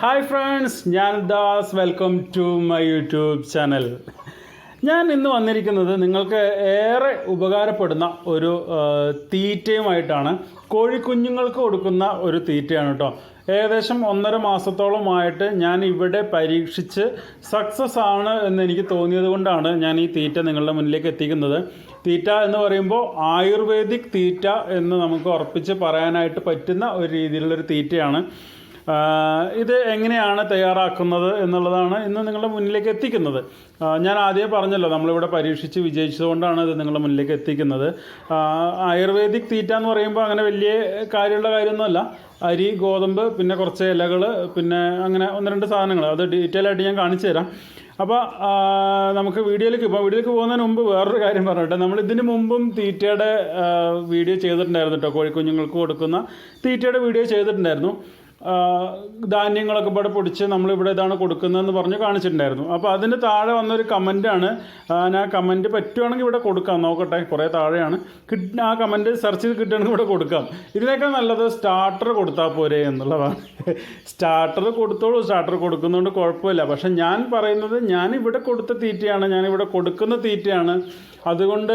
Hi friends ഞാൻ Das. Welcome to my YouTube channel ഞാൻ ഇന്ന് വന്നിരിക്കുന്നത് നിങ്ങൾക്ക് ഏറെ ഉപകാരപ്പെടുന്ന ഒരു തീറ്റയുമായിട്ടാണ്. കോഴിക്കുഞ്ഞുങ്ങൾക്ക് കൊടുക്കുന്ന ഒരു തീറ്റയാണ് കേട്ടോ ഏകദേശം ഒന്നര മാസത്തോളമായിട്ട് ഞാൻ ഇവിടെ പരീക്ഷിച്ച് സക്സസ് ആണ് എന്ന് എനിക്ക് തോന്നിയത് കൊണ്ടാണ് ഞാൻ ഈ തീറ്റ നിങ്ങളുടെ മുന്നിലേക്ക് എത്തിക്കുന്നത്. തീറ്റ എന്ന് പറയുമ്പോൾ ആയുർവേദിക് തീറ്റ എന്ന് നമുക്ക് ഉറപ്പിച്ച് പറയാനായിട്ട് പറ്റുന്ന ഒരു രീതിയിലുള്ളൊരു തീറ്റയാണ്. ഇത് എങ്ങനെയാണ് തയ്യാറാക്കുന്നത് എന്നുള്ളതാണ് ഇന്ന് നിങ്ങളുടെ മുന്നിലേക്ക് എത്തിക്കുന്നത്. ഞാൻ ആദ്യമേ പറഞ്ഞല്ലോ നമ്മളിവിടെ പരീക്ഷിച്ച് വിജയിച്ചതുകൊണ്ടാണ് ഇത് നിങ്ങളുടെ മുന്നിലേക്ക് എത്തിക്കുന്നത്. ആയുർവേദിക് തീറ്റ എന്ന് പറയുമ്പോൾ അങ്ങനെ വലിയ കാര്യമുള്ള കാര്യമൊന്നുമല്ല. അരി ഗോതമ്പ് പിന്നെ കുറച്ച് ഇലകൾ പിന്നെ അങ്ങനെ ഒന്ന് രണ്ട് സാധനങ്ങൾ. അത് ഡീറ്റെയിൽ ആയിട്ട് ഞാൻ കാണിച്ചു തരാം. അപ്പോൾ നമുക്ക് വീഡിയോയിലേക്ക് ഇപ്പോൾ വീഡിയോയിലേക്ക് പോകുന്നതിന് മുമ്പ് വേറൊരു കാര്യം പറഞ്ഞിട്ട്. നമ്മൾ ഇതിന് മുമ്പും തീറ്റയുടെ വീഡിയോ ചെയ്തിട്ടുണ്ടായിരുന്നു കേട്ടോ. കോഴിക്കുഞ്ഞുങ്ങൾക്ക് കൊടുക്കുന്ന തീറ്റയുടെ വീഡിയോ ചെയ്തിട്ടുണ്ടായിരുന്നു. ധാന്യങ്ങളൊക്കെ ഇവിടെ പൊടിച്ച് നമ്മളിവിടെ ഇതാണ് കൊടുക്കുന്നതെന്ന് പറഞ്ഞ് കാണിച്ചിട്ടുണ്ടായിരുന്നു. അപ്പോൾ അതിന് താഴെ വന്നൊരു കമന്റാണ് ഞാൻ കമന്റ് പറ്റുവാണെങ്കിൽ ഇവിടെ കൊടുക്കാം. നോക്കട്ടെ കുറേ താഴെയാണ്. കിട്ട ആ കമന്റ് സെർച്ച് ചെയ്ത് കിട്ടുകയാണെങ്കിൽ ഇവിടെ കൊടുക്കാം. ഇതിനേക്കാൾ നല്ലത് സ്റ്റാർട്ടർ കൊടുത്താൽ പോരെ എന്നുള്ളതാണ്. സ്റ്റാർട്ടർ കൊടുത്തോളൂ. സ്റ്റാർട്ടർ കൊടുക്കുന്നതുകൊണ്ട് കുഴപ്പമില്ല. പക്ഷേ ഞാൻ പറയുന്നത് ഞാൻ ഇവിടെ കൊടുത്ത തീറ്റയാണ്. ഞാൻ ഇവിടെ കൊടുക്കുന്ന തീറ്റയാണ്. അതുകൊണ്ട്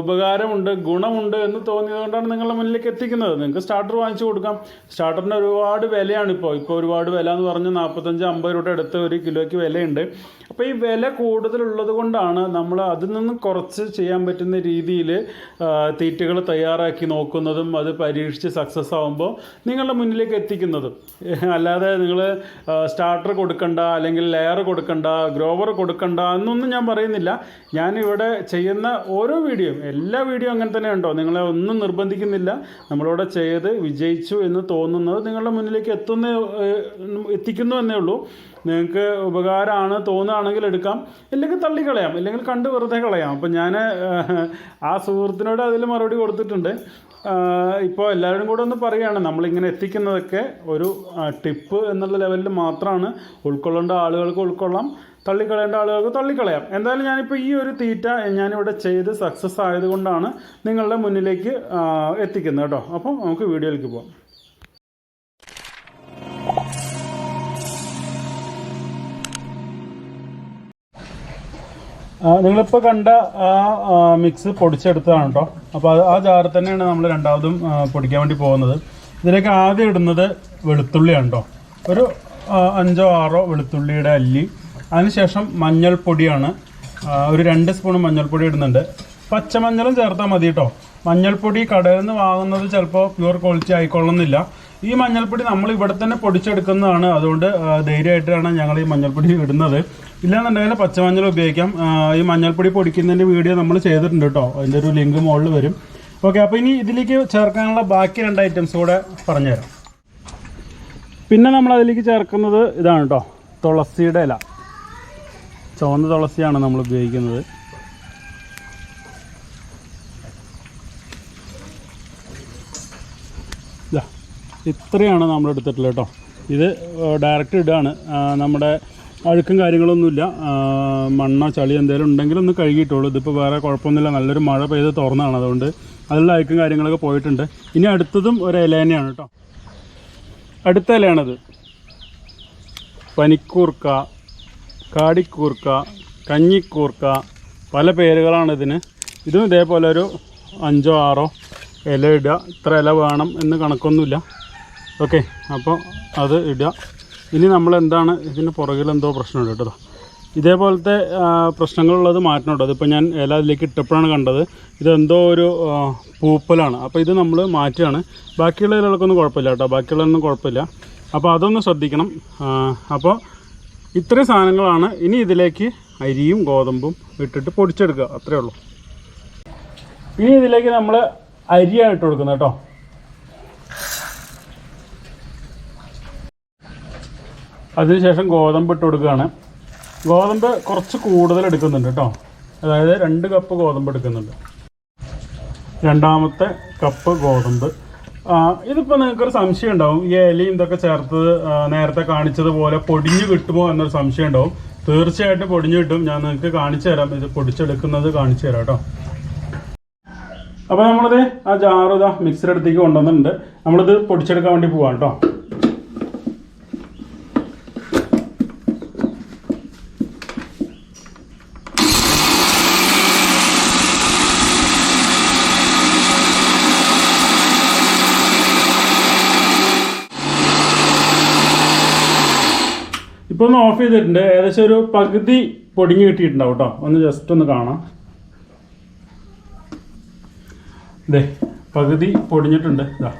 ഉപകാരമുണ്ട് ഗുണമുണ്ട് എന്ന് തോന്നിയതുകൊണ്ടാണ് നിങ്ങളുടെ മുന്നിലേക്ക് എത്തിക്കുന്നത്. നിങ്ങൾക്ക് സ്റ്റാർട്ടർ വാങ്ങിച്ചു കൊടുക്കാം. സ്റ്റാർട്ടറിന് ഒരുപാട് വിലയാണ് ഇപ്പോൾ. ഇപ്പോൾ ഒരുപാട് വില എന്ന് പറഞ്ഞ് നാൽപ്പത്തഞ്ച് അമ്പത് രൂപ അടുത്ത് ഒരു കിലോയ്ക്ക് വിലയുണ്ട്. അപ്പോൾ ഈ വില കൂടുതലുള്ളത് കൊണ്ടാണ് നമ്മൾ അതിൽ നിന്നും കുറച്ച് ചെയ്യാൻ പറ്റുന്ന രീതിയിൽ തീറ്റകൾ തയ്യാറാക്കി നോക്കുന്നതും അത് പരീക്ഷിച്ച് സക്സസ് ആകുമ്പോൾ നിങ്ങളുടെ മുന്നിലേക്ക് എത്തിക്കുന്നതും. അല്ലാതെ നിങ്ങൾ സ്റ്റാർട്ടർ കൊടുക്കണ്ട അല്ലെങ്കിൽ ലെയർ കൊടുക്കണ്ട ഗ്രോവർ കൊടുക്കണ്ട എന്നൊന്നും ഞാൻ പറയുന്നില്ല. ഞാനിവിടെ ചെയ്യുന്ന ഓരോ വീഡിയോയും എല്ലാ വീഡിയോ അങ്ങനെ തന്നെ ഉണ്ടോ? നിങ്ങളെ ഒന്നും നിർബന്ധിക്കുന്നില്ല. നമ്മളിവിടെ ചെയ്ത് വിജയിച്ചു എന്ന് തോന്നുന്നത് നിങ്ങളുടെ മുന്നിലേക്ക് എത്തുന്ന എത്തിക്കുന്നു എന്നേ ഉള്ളൂ. നിങ്ങൾക്ക് ഉപകാരമാണ് തോന്നുകയാണെങ്കിൽ എടുക്കാം. ഇല്ലെങ്കിൽ തള്ളിക്കളയാം ഇല്ലെങ്കിൽ കണ്ട് വെറുതെ കളയാം. അപ്പം ഞാൻ ആ സുഹൃത്തിനോട് അതിൽ മറുപടി കൊടുത്തിട്ടുണ്ട്. ഇപ്പോൾ എല്ലാവരും കൂടെ ഒന്ന് പറയുകയാണ്. നമ്മളിങ്ങനെ എത്തിക്കുന്നതൊക്കെ ഒരു ടിപ്പ് എന്നുള്ള ലെവലിൽ മാത്രമാണ്. ഉൾക്കൊള്ളേണ്ട ആളുകൾക്ക് ഉൾക്കൊള്ളാം. തള്ളിക്കളയേണ്ട ആളുകൾക്ക് തള്ളിക്കളയാം എന്തായാലും ഞാനിപ്പോൾ ഈ ഒരു തീറ്റ ഞാനിവിടെ ചെയ്ത് സക്സസ് ആയതുകൊണ്ടാണ് നിങ്ങളുടെ മുന്നിലേക്ക് എത്തിക്കുന്നത് കേട്ടോ. അപ്പോൾ നമുക്ക് വീഡിയോയിലേക്ക് പോകാം നിങ്ങളിപ്പോൾ കണ്ട ആ മിക്സ് പൊടിച്ചെടുത്തതാണ് കേട്ടോ അപ്പോൾ ആ ജാറിൽ തന്നെയാണ് നമ്മൾ രണ്ടാമതും പൊടിക്കാൻ വേണ്ടി പോകുന്നത്. ഇതിലേക്ക് ആദ്യം ഇടുന്നത് വെളുത്തുള്ളിയാണ് കേട്ടോ ഒരു അഞ്ചോ ആറോ വെളുത്തുള്ളിയുടെ അല്ലി. അതിനുശേഷം മഞ്ഞൾപ്പൊടിയാണ്. ഒരു രണ്ട് സ്പൂൺ മഞ്ഞൾപ്പൊടി ഇടുന്നുണ്ട്. പച്ചമഞ്ഞളും ചേർത്താൽ മതി കേട്ടോ മഞ്ഞൾപ്പൊടി കടയിൽ നിന്ന് വാങ്ങുന്നത് ചിലപ്പോൾ പ്യുവർ ക്വാളിറ്റി ആയിക്കൊള്ളുന്നില്ല. ഈ മഞ്ഞൾപ്പൊടി നമ്മൾ ഇവിടെ തന്നെ പൊടിച്ചെടുക്കുന്നതാണ്. അതുകൊണ്ട് ധൈര്യമായിട്ടാണ് ഞങ്ങൾ ഈ മഞ്ഞൾപ്പൊടി ഇടുന്നത്. ഇല്ലാന്നുണ്ടെങ്കിൽ പച്ചമഞ്ഞൾ ഉപയോഗിക്കാം. ഈ മഞ്ഞൾപ്പൊടി പൊടിക്കുന്നതിന്റെ വീഡിയോ നമ്മൾ ചെയ്തിട്ടുണ്ട് കേട്ടോ. അതിന്റെ ഒരു ലിങ്ക് മുകളിൽ വരും. ഓക്കെ അപ്പോൾ ഇനി ഇതിലേക്ക് ചേർക്കാനുള്ള ബാക്കി രണ്ട് ഐറ്റംസ് കൂടെ പറഞ്ഞുതരാം. പിന്നെ നമ്മൾ അതിലേക്ക് ചേർക്കുന്നത് ഇതാണ് കേട്ടോ. തുളസിയുടെ ഇല. ചുവന്ന തുളസിയാണ് നമ്മൾ ഉപയോഗിക്കുന്നത് ഇതാ ഇത്രയാണ് നമ്മൾ എടുത്തിട്ടുള്ളത് കേട്ടോ. ഇത് ഡയറക്റ്റ് ഇടുകയാണ് ആ, നമ്മുടെ അഴുക്കും കാര്യങ്ങളൊന്നുമില്ല. മണ്ണോ ചളി എന്തെങ്കിലും ഉണ്ടെങ്കിൽ ഒന്ന് കഴുകിയിട്ടുള്ളൂ ഇതിപ്പോൾ വേറെ കുഴപ്പമൊന്നുമില്ല. നല്ലൊരു മഴ പെയ്ത് തുറന്നാണ് അതുകൊണ്ട് അതിലുള്ള അഴുക്കും കാര്യങ്ങളൊക്കെ പോയിട്ടുണ്ട്. ഇനി അടുത്തതും ഒരു ഇല തന്നെയാണ് കേട്ടോ. അടുത്ത ഇലയാണത്. പനിക്കൂർക്ക കാടിക്കൂർക്ക കഞ്ഞിക്കൂർക്ക പല പേരുകളാണ് ഇതിന്. ഇതും ഇതേപോലെ ഒരു അഞ്ചോ ആറോ ഇല ഇടുക. ഇത്ര ഇല വേണം എന്ന് കണക്കൊന്നുമില്ല. ഓക്കെ അപ്പോൾ അത് ഇടുക. ഇനി നമ്മൾ എന്താണ് ഇതിന് പുറകിൽ എന്തോ പ്രശ്നമുണ്ട് കേട്ടോ. ഇതേപോലത്തെ പ്രശ്നങ്ങളുള്ളത് മാറ്റണം കേട്ടോ. അതിപ്പോൾ ഞാൻ ഇല അതിലേക്ക് ഇട്ടപ്പോഴാണ് കണ്ടത്. ഇതെന്തോ ഒരു പൂപ്പലാണ്. അപ്പോൾ ഇത് നമ്മൾ മാറ്റുകയാണ്. ബാക്കിയുള്ള ഇലകൾക്കൊന്നും കുഴപ്പമില്ല കേട്ടോ. ബാക്കിയുള്ളതൊന്നും കുഴപ്പമില്ല. അപ്പോൾ അതൊന്ന് ശ്രദ്ധിക്കണം. അപ്പോൾ ഇത്രയും സാധനങ്ങളാണ് ഇനി ഇതിലേക്ക് അരിയും ഗോതമ്പും ഇട്ടിട്ട് പൊടിച്ചെടുക്കുക. അത്രയേ ഉള്ളൂ. ഇനി ഇതിലേക്ക് നമ്മൾ അരിയാണ് ഇട്ട് കൊടുക്കുന്നത് കേട്ടോ. അതിനുശേഷം ഗോതമ്പ് ഇട്ട് കൊടുക്കുകയാണ്. ഗോതമ്പ് കുറച്ച് കൂടുതൽ എടുക്കുന്നുണ്ട് കേട്ടോ. അതായത് രണ്ട് കപ്പ് ഗോതമ്പ് എടുക്കുന്നുണ്ട്. രണ്ടാമത്തെ കപ്പ് ഗോതമ്പ്. ഇതിപ്പോൾ നിങ്ങൾക്കൊരു സംശയം ഉണ്ടാവും. ഈ ഇലയും ഇതൊക്കെ ചേർത്തത് നേരത്തെ കാണിച്ചതുപോലെ പൊടിഞ്ഞു കിട്ടുമോ എന്നൊരു സംശയം ഉണ്ടാവും. തീർച്ചയായിട്ടും പൊടിഞ്ഞു കിട്ടും. ഞാൻ നിങ്ങൾക്ക് കാണിച്ചു തരാം. ഇത് പൊടിച്ചെടുക്കുന്നത് കാണിച്ചു തരാം കേട്ടോ. അപ്പോൾ നമ്മളിത് ആ ജാറ് മിക്സർ അടുത്തേക്ക് കൊണ്ടുവന്നിട്ടുണ്ട്. നമ്മളിത് പൊടിച്ചെടുക്കാൻ വേണ്ടി പോവാം കേട്ടോ. ഇപ്പൊ ഒന്ന് ഓഫ് ചെയ്തിട്ടുണ്ട്. ഏകദേശം ഒരു പകുതി പൊടിഞ്ഞു കിട്ടിയിട്ടുണ്ടാവും കേട്ടോ ഒന്ന് ജസ്റ്റ് ഒന്ന് കാണാം. ഇതേ പകുതി പൊടിഞ്ഞിട്ടുണ്ട്. ഇതാ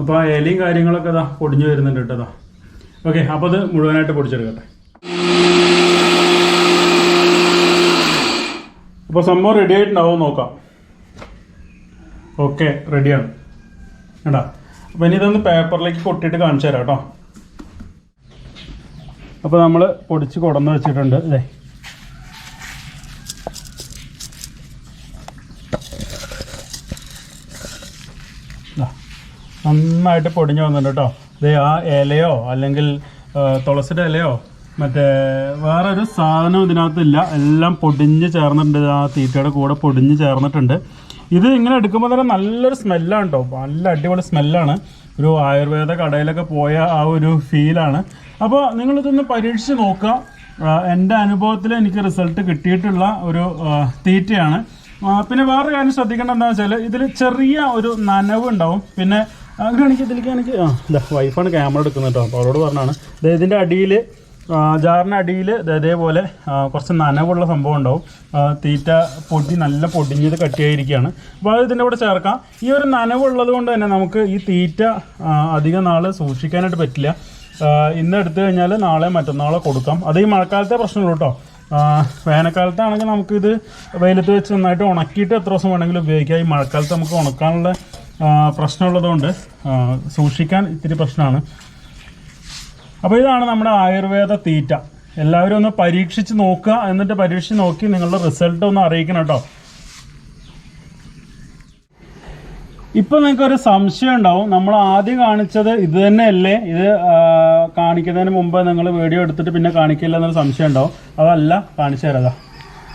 അപ്പോൾ ആ ഇലയും കാര്യങ്ങളൊക്കെ ഇതാ പൊടിഞ്ഞു വരുന്നുണ്ട് കേട്ടോ ഇതാ ഓക്കെ അപ്പോൾ അത് മുഴുവനായിട്ട് പൊടിച്ചെടുക്കട്ടെ. അപ്പോൾ സംഭവം റെഡി ആയിട്ടുണ്ടാവും നോക്കാം. ഓക്കെ റെഡിയാണ് കേട്ടാ അപ്പോൾ ഇനി ഇതൊന്ന് പേപ്പറിലേക്ക് കൊട്ടിയിട്ട് കാണിച്ചു തരാം കേട്ടോ അപ്പോൾ നമ്മൾ പൊടിച്ച് കുടന്ന് വെച്ചിട്ടുണ്ട്. ഇതേ നന്നായിട്ട് പൊടിഞ്ഞു വന്നിട്ടുണ്ട് കേട്ടോ. ഇതേ ആ ഇലയോ അല്ലെങ്കിൽ തുളസിയുടെ ഇലയോ മറ്റേ വേറൊരു സാധനം ഇതിനകത്തില്ല. എല്ലാം പൊടിഞ്ഞ് ചേർന്നിട്ടുണ്ട്. ആ തീറ്റയുടെ കൂടെ പൊടിഞ്ഞ് ചേർന്നിട്ടുണ്ട്. ഇത് ഇങ്ങനെ എടുക്കുമ്പോൾ തന്നെ നല്ലൊരു സ്മെല്ലാണ് കേട്ടോ നല്ല അടിപൊളി സ്മെല്ലാണ്. ഒരു ആയുർവേദ കടയിലൊക്കെ പോയ ആ ഒരു ഫീലാണ് അപ്പോൾ നിങ്ങളിതൊന്ന് പരീക്ഷിച്ച് നോക്കുക. എന്റെ അനുഭവത്തിൽ എനിക്ക് റിസൾട്ട് കിട്ടിയിട്ടുള്ള ഒരു തീറ്റയാണ്. പിന്നെ വേറൊരു കാര്യം ശ്രദ്ധിക്കേണ്ട എന്താ വെച്ചാൽ ഇതിൽ ചെറിയ ഒരു നനവ് ഉണ്ടാവും. പിന്നെ എനിക്ക് ഇതിലേക്ക് എനിക്ക് ആ വൈഫാണ് ക്യാമറ എടുക്കുന്നത് കേട്ടോ. അപ്പോൾ അവരോട് പറഞ്ഞാണ് ഇതിന്റെ അടിയിൽ ജാറിന്റെ അടിയിൽ ഇതേപോലെ കുറച്ച് നനവുള്ള സംഭവം ഉണ്ടാവും. തീറ്റ പൊടി നല്ല പൊടിഞ്ഞത് കട്ടിയായിരിക്കുകയാണ്. അപ്പോൾ അത് ഇതിന്റെ കൂടെ ചേർക്കാം. ഈ ഒരു നനവുള്ളത് കൊണ്ട് തന്നെ നമുക്ക് ഈ തീറ്റ അധിക നാൾ സൂക്ഷിക്കാനായിട്ട് പറ്റില്ല. ഇന്ന് എടുത്തു കഴിഞ്ഞാൽ നാളെ മറ്റന്നാളെ കൊടുക്കാം. അത് ഈ മഴക്കാലത്തെ പ്രശ്നമുള്ളൂ കേട്ടോ. വേനൽക്കാലത്താണെങ്കിൽ നമുക്കിത് വെയിലത്ത് വെച്ച് നന്നായിട്ട് ഉണക്കിയിട്ട് എത്ര ദിവസം വേണമെങ്കിലും ഉപയോഗിക്കാം. ഈ മഴക്കാലത്ത് നമുക്ക് ഉണക്കാനുള്ള പ്രശ്നമുള്ളതുകൊണ്ട് സൂക്ഷിക്കാൻ ഇത്തിരി പ്രശ്നമാണ്. അപ്പോൾ ഇതാണ് നമ്മുടെ ആയുർവേദ തീറ്റ. എല്ലാവരും ഒന്ന് പരീക്ഷിച്ച് നോക്കുക. എന്നിട്ട് പരീക്ഷിച്ച് നോക്കി നിങ്ങളുടെ റിസൾട്ട് ഒന്ന് അറിയിക്കണം കേട്ടോ. ഇപ്പൊ നിങ്ങൾക്ക് ഒരു സംശയം ഉണ്ടാവും. നമ്മൾ ആദ്യം കാണിച്ചത് ഇത് തന്നെയല്ലേ? ഇത് കാണിക്കുന്നതിന് മുമ്പ് നിങ്ങൾ വീഡിയോ എടുത്തിട്ട് പിന്നെ കാണിക്കില്ല എന്നൊരു സംശയം ഉണ്ടാവും. അതല്ല കാണിച്ചു തരാതാ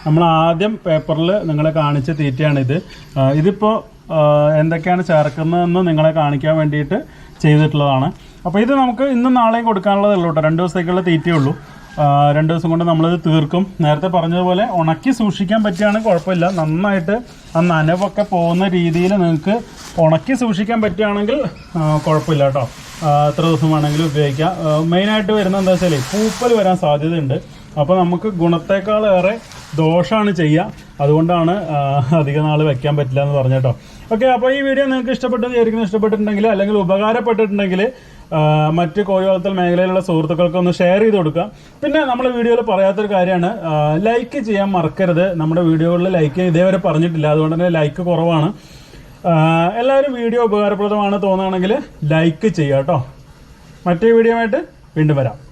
നമ്മൾ ആദ്യം പേപ്പറിൽ നിങ്ങളെ കാണിച്ച തീറ്റയാണിത്. ഇത് ഇതിപ്പോൾ എന്തൊക്കെയാണ് ചേർക്കുന്നതെന്ന് നിങ്ങളെ കാണിക്കാൻ വേണ്ടിയിട്ട് ചെയ്തിട്ടുള്ളതാണ്. അപ്പോൾ ഇത് നമുക്ക് ഇന്നും നാളെയും കൊടുക്കാനുള്ളതേ ഉള്ളൂ കേട്ടോ. രണ്ട് ദിവസത്തേക്കുള്ള തീറ്റയേ ഉള്ളൂ. രണ്ട് ദിവസം കൊണ്ട് നമ്മളിത് തീർക്കും. നേരത്തെ പറഞ്ഞതുപോലെ ഉണക്കി സൂക്ഷിക്കാൻ പറ്റുകയാണെങ്കിൽ കുഴപ്പമില്ല. നന്നായിട്ട് ആ നനവൊക്കെ പോകുന്ന രീതിയിൽ നിങ്ങൾക്ക് ഉണക്കി സൂക്ഷിക്കാൻ പറ്റുകയാണെങ്കിൽ കുഴപ്പമില്ല കേട്ടോ. എത്ര ദിവസം വേണമെങ്കിലും ഉപയോഗിക്കാം. മെയിനായിട്ട് വരുന്നത് എന്താ വെച്ചാൽ പൂപ്പൽ വരാൻ സാധ്യതയുണ്ട്. അപ്പോൾ നമുക്ക് ഗുണത്തേക്കാളേറെ ദോഷമാണ് ചെയ്യുക. അതുകൊണ്ടാണ് അധിക നാൾ വെക്കാൻ പറ്റില്ല എന്ന് പറഞ്ഞു കേട്ടോ. ഓക്കെ അപ്പോൾ ഈ വീഡിയോ നിങ്ങൾക്ക് ഇഷ്ടപ്പെട്ടെന്ന് വിചാരിക്കുന്നു. ഇഷ്ടപ്പെട്ടിട്ടുണ്ടെങ്കിൽ അല്ലെങ്കിൽ ഉപകാരപ്പെട്ടിട്ടുണ്ടെങ്കിൽ മറ്റ് കോഴി വളർത്തൽ മേഖലയിലുള്ള സുഹൃത്തുക്കൾക്ക് ഒന്ന് ഷെയർ ചെയ്ത് കൊടുക്കുക. പിന്നെ നമ്മൾ വീഡിയോയിൽ പറയാത്തൊരു കാര്യമാണ്. ലൈക്ക് ചെയ്യാൻ മറക്കരുത്. നമ്മുടെ വീഡിയോകളിൽ ലൈക്ക് ഇതേവരെ പറഞ്ഞിട്ടില്ല. അതുകൊണ്ട് തന്നെ ലൈക്ക് കുറവാണ്. എല്ലാവരും വീഡിയോ ഉപകാരപ്രദമാണ് തോന്നുകയാണെങ്കിൽ ലൈക്ക് ചെയ്യുക കേട്ടോ. മറ്റേ വീഡിയോ ആയിട്ട് വീണ്ടും വരാം.